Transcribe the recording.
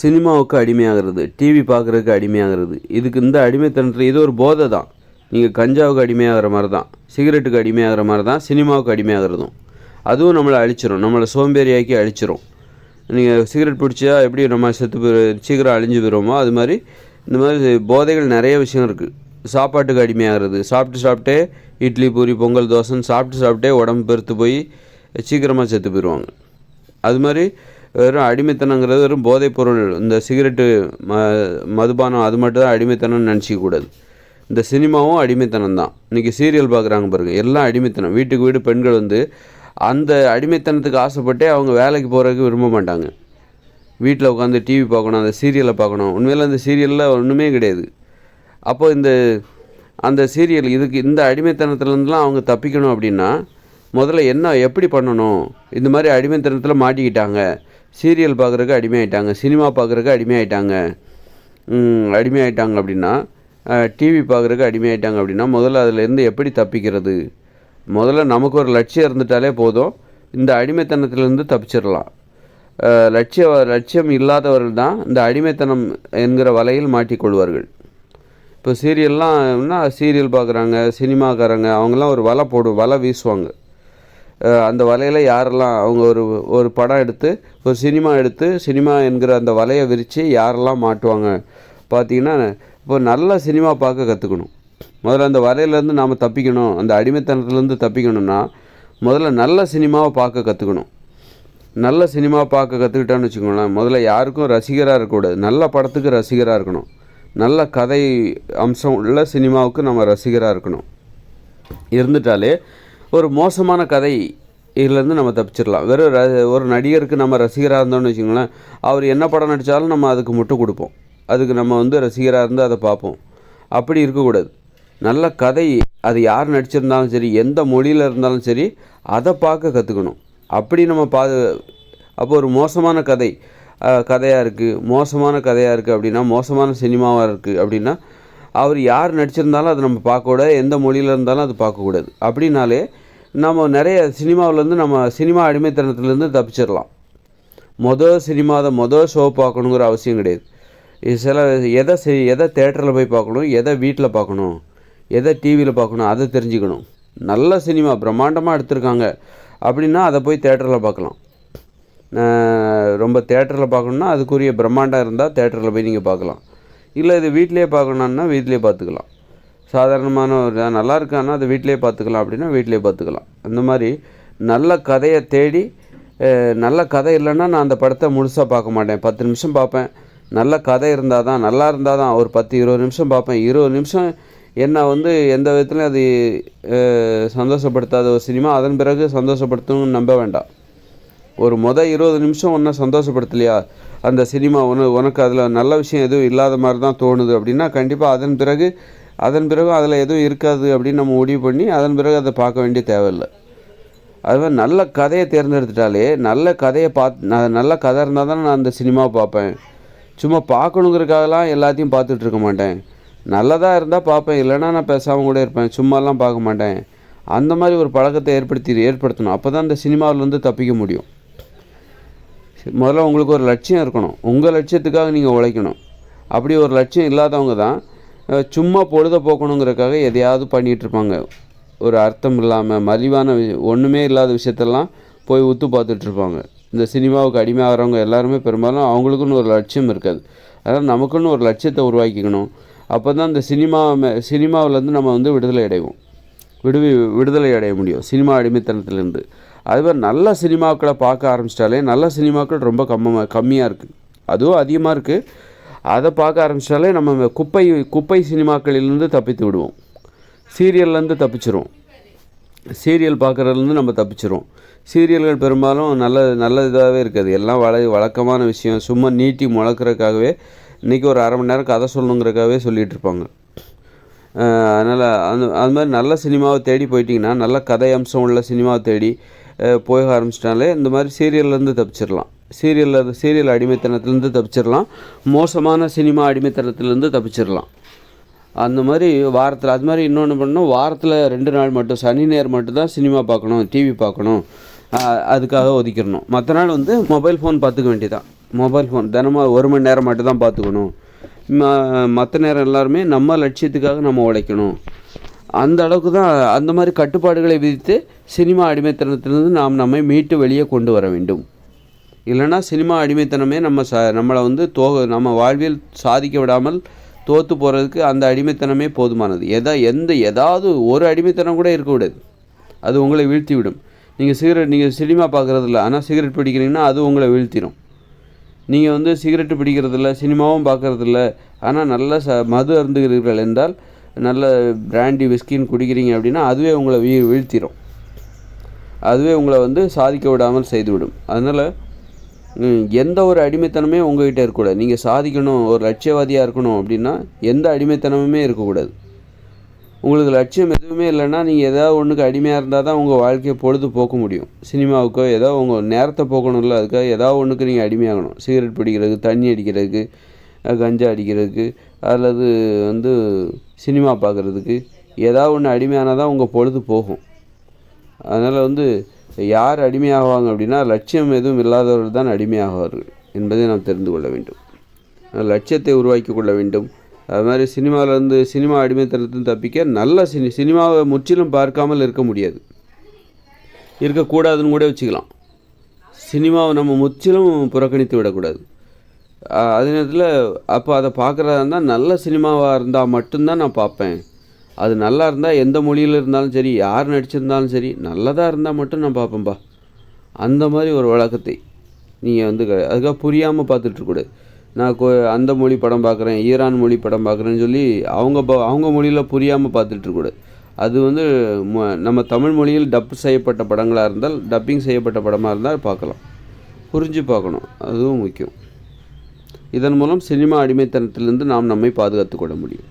சினிமாவுக்கு அடிமையாகிறது டிவி பார்க்குறதுக்கு அடிமையாகிறது. இதுக்கு இந்த அடிமைத்தனத்தில் இது ஒரு போதை தான். நீங்கள் கஞ்சாவுக்கு அடிமையாகிற மாதிரி தான் சிகரெட்டுக்கு அடிமையாகிற மாதிரி தான் சினிமாவுக்கு அடிமையாகிறதும். அதுவும் நம்மளை அழிச்சிரும் நம்மளை சோம்பேறியாக்கி அழிச்சிரும். நீங்கள் சிகரெட் பிடிச்சா எப்படி நம்ம செத்து சீக்கிரம் அழிஞ்சு போயிடுவோமோ அது மாதிரி இந்த மாதிரி போதைகள் நிறைய விஷயம் இருக்குது சாப்பாட்டுக்கு அடிமையாகிறது சாப்பிட்டு சாப்பிட்டே இட்லி பூரி பொங்கல் தோசைன்னு சாப்பிட்டு சாப்பிட்டே உடம்பு பெருத்து போய் சீக்கிரமாக செத்து போயிடுவாங்க. அது மாதிரி வெறும் அடிமைத்தனங்கிறது வெறும் போதைப்பொருள். இந்த சிகரெட்டு ம மதுபானம் அது மட்டும் தான் அடிமைத்தனம்னு நினச்சிக்கக்கூடாது இந்த சினிமாவும் அடிமைத்தனம் தான். இன்றைக்கி சீரியல் பார்க்குறாங்க பாருங்கள் எல்லாம் அடிமைத்தனம். வீட்டுக்கு வீடு பெண்கள் வந்து அந்த அடிமைத்தனத்துக்கு ஆசைப்பட்டே அவங்க வேலைக்கு போகிறதுக்கு விரும்ப மாட்டாங்க. வீட்டில் உட்காந்து டிவி பார்க்கணும் அந்த சீரியலை பார்க்கணும். உண்மையில் அந்த சீரியலில் ஒன்றுமே கிடையாது. அப்போ இந்த அந்த சீரியல் இதுக்கு இந்த அடிமைத்தனத்துலேருந்துலாம் அவங்க தப்பிக்கணும் அப்படின்னா முதல்ல என்ன எப்படி பண்ணணும்? இந்த மாதிரி அடிமைத்தனத்தில் மாட்டிக்கிட்டாங்க. சீரியல் பார்க்குறக்கு அடிமையாயிட்டாங்க சினிமா பார்க்குறக்கு அடிமையாயிட்டாங்க. அடிமையாயிட்டாங்க அப்படின்னா டிவி பார்க்குறக்கு அடிமையாயிட்டாங்க அப்படின்னா முதல்ல அதுலேருந்து எப்படி தப்பிக்கிறது? முதல்ல நமக்கு ஒரு லட்சியம் இருந்துட்டாலே போதும். இந்த அடிமைத்தனத்திலேருந்து தப்பிச்சிடலாம். லட்சிய லட்சியம் இல்லாதவர்கள் தான் இந்த அடிமைத்தனம் என்கிற வலையில் மாட்டிக்கொள்வார்கள். இப்போ சீரியல்லாம் சீரியல் பார்க்குறாங்க சினிமாக்காரங்க அவங்கெல்லாம் ஒரு வலை போடு வலை வீசுவாங்க. அந்த வலையில் யாரெல்லாம் அவங்க ஒரு ஒரு படம் எடுத்து ஒரு சினிமா எடுத்து சினிமா என்கிற அந்த வலையை விரித்து யாரெல்லாம் மாட்டுவாங்க? பார்த்தீங்கன்னா இப்போ நல்ல சினிமா பார்க்க கற்றுக்கணும் முதல்ல அந்த வலையிலேருந்து நாம் தப்பிக்கணும். அந்த அடிமைத்தனத்துலேருந்து தப்பிக்கணும்னா முதல்ல நல்ல சினிமாவை பார்க்க கற்றுக்கணும் நல்ல சினிமா பார்க்க கற்றுக்கிட்டான்னு வச்சுக்கோங்களேன் முதல்ல யாருக்கும் ரசிகராக இருக்கக்கூடாது நல்ல படத்துக்கு ரசிகராக இருக்கணும். நல்ல கதை அம்சம் உள்ள சினிமாவுக்கு நம்ம ரசிகராக இருக்கணும். இருந்துட்டாலே ஒரு மோசமான கதை இதுலேருந்து நம்ம தப்பிச்சிடலாம். வெறும் ர- ஒரு நடிகருக்கு நம்ம ரசிகராக இருந்தோம்னு வச்சுக்கோங்களேன் அவர் என்ன படம் நடித்தாலும் நம்ம அதுக்கு முட்டு கொடுப்போம். அதுக்கு நம்ம வந்து ரசிகராக இருந்து அதை பார்ப்போம். அப்படி இருக்கக்கூடாது. நல்ல கதை அது யார் நடிச்சிருந்தாலும் சரி எந்த மொழியில் இருந்தாலும் சரி அதை பார்க்க கற்றுக்கணும் அப்படி நம்ம பா அப்போ ஒரு மோசமான கதை கதையாக இருக்குது மோசமான கதையாக இருக்குது அப்படின்னா மோசமான சினிமாவாக இருக்குது அப்படின்னா அவர் யார் நடிச்சிருந்தாலும் அதை நம்ம பார்க்கக்கூடாது எந்த மொழியில் இருந்தாலும் அது பார்க்கக்கூடாது அப்படின்னாலே நம்ம நிறைய சினிமாவிலேருந்து நம்ம சினிமா அடிமைத்தனத்துலேருந்து தப்பிச்சிடலாம். மொதல் சினிமாவை மொதல் ஷோ பார்க்கணுங்கிற அவசியம் கிடையாது. சில எதை செய் எதை தேட்டரில் போய் பார்க்கணும் எதை வீட்டில் பார்க்கணும் எதை டிவியில் பார்க்கணும் அதை தெரிஞ்சுக்கணும். நல்ல சினிமா பிரம்மாண்டமாக எடுத்திருக்காங்க. அப்படின்னா அதை போய் தேட்டரில் பார்க்கலாம். ரொம்ப தேட்டரில் பார்க்கணுன்னா அதுக்குரிய பிரம்மாண்டம் இருந்தால் தேட்டரில் போய் நீங்கள் பார்க்கலாம். இல்லை இது வீட்டிலேயே பார்க்கணுன்னா வீட்டிலேயே பார்த்துக்கலாம். சாதாரணமான ஒரு நல்லா இருக்கான்னா அதை வீட்டிலேயே பார்த்துக்கலாம் அப்படின்னா வீட்டிலேயே பார்த்துக்கலாம். அந்த மாதிரி நல்ல கதையை தேடி நல்ல கதை இல்லைன்னா நான் அந்த படத்தை முழுசாக பார்க்க மாட்டேன். பத்து நிமிஷம் பார்ப்பேன். நல்ல கதை இருந்தால் தான் நல்லா இருந்தால் தான் ஒரு பத்து இருபது நிமிஷம் பார்ப்பேன். இருபது நிமிஷம் என்னை வந்து எந்த விதத்துலையும் அது சந்தோஷப்படுத்தாத ஒரு சினிமா அதன் பிறகு சந்தோஷப்படுத்தணும்னு நம்ப வேண்டாம். ஒரு மொதல் இருபது நிமிஷம் ஒன்றை சந்தோஷப்படுத்தலையா? அந்த சினிமா உன உனக்கு அதில் நல்ல விஷயம் எதுவும் இல்லாத மாதிரி தான் தோணுது அப்படின்னா கண்டிப்பாக அதன் பிறகு அதன் பிறகு அதில் எதுவும் இருக்காது அப்படின்னு நம்ம முடிவு பண்ணி அதன் பிறகு அதை பார்க்க வேண்டிய தேவையில்லை. அதுமாதிரி நல்ல கதையை தேர்ந்தெடுத்துட்டாலே நல்ல கதையை பார்த்து நான் நல்ல கதை இருந்தால் தான் நான் அந்த சினிமாவை பார்ப்பேன். சும்மா பார்க்கணுங்கிறதுக்காகலாம் எல்லாத்தையும் பார்த்துட்டு இருக்க மாட்டேன். நல்லதாக இருந்தால் பார்ப்பேன் இல்லைன்னா நான் பேசாமல் கூட இருப்பேன் சும்மாலாம் பார்க்க மாட்டேன். அந்த மாதிரி ஒரு பழக்கத்தை ஏற்படுத்தி ஏற்படுத்தணும். அப்போ தான் அந்த சினிமாவிலேருந்து தப்பிக்க முடியும். முதல்ல உங்களுக்கு ஒரு லட்சியம் இருக்கணும். உங்கள் லட்சியத்துக்காக நீங்கள் உழைக்கணும். அப்படி ஒரு லட்சியம் இல்லாதவங்க தான் சும்மா பொழுத போக்கணுங்கிறக்காக எதையாவது பண்ணிகிட்ருப்பாங்க ஒரு அர்த்தம் இல்லாமல் மலிவான வி- ஒன்றுமே இல்லாத விஷயத்தெல்லாம் போய் உத்து பார்த்துட்ருப்பாங்க இந்த சினிமாவுக்கு அடிமை ஆகிறவங்க எல்லாருமே பெரும்பாலும் அவங்களுக்குன்னு ஒரு லட்சியம் இருக்காது. அதனால் நமக்குன்னு ஒரு லட்சியத்தை உருவாக்கிக்கணும். அப்போ தான் இந்த சினிமா சினிமாவிலேருந்து நம்ம வந்து விடுதலை அடைவோம். விடுவி விடுதலை அடைய முடியும் சினிமா அடிமைத்தனத்துலேருந்து. அதுமாதிரி நல்ல சினிமாக்களை பார்க்க ஆரம்பிச்சிட்டாலே நல்ல சினிமாக்கள் ரொம்ப கம்மமாக கம்மியாக இருக்குது அதுவும் அதிகமாக இருக்குது அதை பார்க்க ஆரம்பிச்சிட்டாலே நம்ம குப்பை குப்பை சினிமாக்களிலிருந்து தப்பித்து விடுவோம். சீரியல்லேருந்து தப்பிச்சிரும் சீரியல் பார்க்குறதுலேருந்து நம்ம தப்பிச்சிரும் சீரியல்கள் பெரும்பாலும் நல்ல நல்ல இதாகவே இருக்காது. எல்லாம் வழ வழக்கமான விஷயம். சும்மா நீட்டி முளக்கிறதுக்காகவே இன்றைக்கி ஒரு அரை மணி நேரம் கதை சொல்லணுங்கிறதுக்காகவே சொல்லிகிட்டு இருப்பாங்க. அதனால் அந்த அது மாதிரி நல்ல சினிமாவை தேடி போயிட்டிங்கன்னா நல்ல கதை அம்சம் உள்ள சினிமாவை தேடி போக ஆரம்பிச்சிட்டாலே இந்த மாதிரி சீரியல்லேருந்து தப்பிச்சிடலாம் சீரியலில் சீரியல் அடிமைத்தனத்துலேருந்து தப்பிச்சிடலாம் மோசமான சினிமா அடிமைத்தனத்துலேருந்து தப்பிச்சிடலாம் அந்த மாதிரி வாரத்தில் அது மாதிரி இன்னொன்று பண்ணணும். வாரத்தில் ரெண்டு நாள் மட்டும் சனி ஞாயிறு மட்டும் தான் சினிமா பார்க்கணும் டிவி பார்க்கணும். அதுக்காக ஒதுக்கிடணும். மற்ற நாள் வந்து மொபைல் ஃபோன் பார்த்துக்க வேண்டியதான் மொபைல் ஃபோன் தினமும் ஒரு மணி நேரம் மட்டும் தான் பார்த்துக்கணும் மற்ற நேரம் எல்லாருமே நம்ம லட்சியத்துக்காக நம்ம உழைக்கணும். அந்த அளவுக்கு தான் அந்த மாதிரி கட்டுப்பாடுகளை விதித்து சினிமா அடிமைத்தனத்திலிருந்து நாம் நம்மை மீட்டு வெளியே கொண்டு வர வேண்டும். இல்லைன்னா சினிமா அடிமைத்தனமே நம்ம ச நம்மளை வந்து தோ நம்ம வாழ்வில் சாதிக்க விடாமல் தோற்று போகிறதுக்கு அந்த அடிமைத்தனமே போதுமானது. எதா எந்த ஏதாவது ஒரு அடிமைத்தனம் கூட இருக்கக்கூடாது அது உங்களை வீழ்த்தி விடும் நீங்கள் சிகரெட் நீங்கள் சினிமா பார்க்குறதில்ல ஆனால் சிகரெட் பிடிக்கிறீங்கன்னா அது உங்களை வீழ்த்திடும் நீங்கள் வந்து சிகரெட்டு பிடிக்கிறதில்ல சினிமாவும் பார்க்குறதில்ல ஆனால் நல்ல ச மது அருந்துகிறீர்கள் என்றால் நல்ல பிராண்டி விஸ்கின்னு குடிக்கிறீங்க அப்படின்னா அதுவே உங்களை வீ வீழ்த்திடும் அதுவே உங்களை வந்து சாதிக்க விடாமல் செய்துவிடும். அதனால் எந்த ஒரு அடிமைத்தனமே உங்ககிட்ட இருக்கக்கூடாது. நீங்கள் சாதிக்கணும் ஒரு லட்சியவாதியாக இருக்கணும் அப்படின்னா எந்த அடிமைத்தனமுமே இருக்கக்கூடாது. உங்களுக்கு லட்சியம் எதுவுமே இல்லைன்னா நீங்கள் ஏதாவது ஒன்றுக்கு அடிமையாக இருந்தால் தான் உங்கள் வாழ்க்கையை பொழுது போக்க முடியும். சினிமாவுக்கோ ஏதோ உங்கள் நேரத்தை போக்கணும்ல அதுக்காக ஏதாவது ஒன்றுக்கு நீங்கள் அடிமையாகணும். சிகரெட் பிடிக்கிறதுக்கு தண்ணி அடிக்கிறதுக்கு கஞ்சா அடிக்கிறதுக்கு அல்லது வந்து சினிமா பார்க்குறதுக்கு ஏதாவது ஒன்று அடிமையானால் தான் உங்கள் பொழுது போகும். அதனால் வந்து யார் அடிமையாகுவாங்க அப்படின்னா லட்சியம் எதுவும் இல்லாதவர்கள் தான் அடிமையாகுவார்கள் என்பதை நாம் தெரிந்து கொள்ள வேண்டும். லட்சியத்தை உருவாக்கி கொள்ள வேண்டும். அது மாதிரி சினிமாவிலேருந்து சினிமா அடிமைத்தனத்திலிருந்து தப்பிக்க நல்ல சினி சினிமாவை முற்றிலும் பார்க்காமல் இருக்க முடியாது. இருக்கக்கூடாதுன்னு கூட வச்சுக்கலாம். சினிமாவை நம்ம முற்றிலும் புறக்கணித்து விடக்கூடாது. அதே நேரத்தில் அப்போ அதை பார்க்குறதா இருந்தால் நல்ல சினிமாவாக இருந்தால் மட்டும்தான் நான் பார்ப்பேன். அது நல்லா இருந்தால் எந்த மொழியில் இருந்தாலும் சரி யார் நடிச்சிருந்தாலும் சரி நல்லதாக இருந்தால் மட்டும் நான் பார்ப்பேன்ப்பா அந்த மாதிரி ஒரு வழக்கத்தை நீங்கள் வந்து அதுக்காக புரியாமல் பார்த்துட்ருக்கூடாது நான் கோ அந்த மொழி படம் பார்க்குறேன் ஈரான் மொழி படம் பார்க்குறேன்னு சொல்லி அவங்க ப அவங்க மொழியில் புரியாமல் பார்த்துட்ருக்கூடாது அது வந்து நம்ம தமிழ் மொழியில் டப் செய்யப்பட்ட படங்களாக இருந்தால் டப்பிங் செய்யப்பட்ட படமாக இருந்தால் பார்க்கலாம். புரிஞ்சு பார்க்கணும். அதுவும் முக்கியம். இதன் மூலம் சினிமா அடிமைத்தனத்திலிருந்து நாம் நம்மை பாதுகாத்து கொள்ள முடியும்.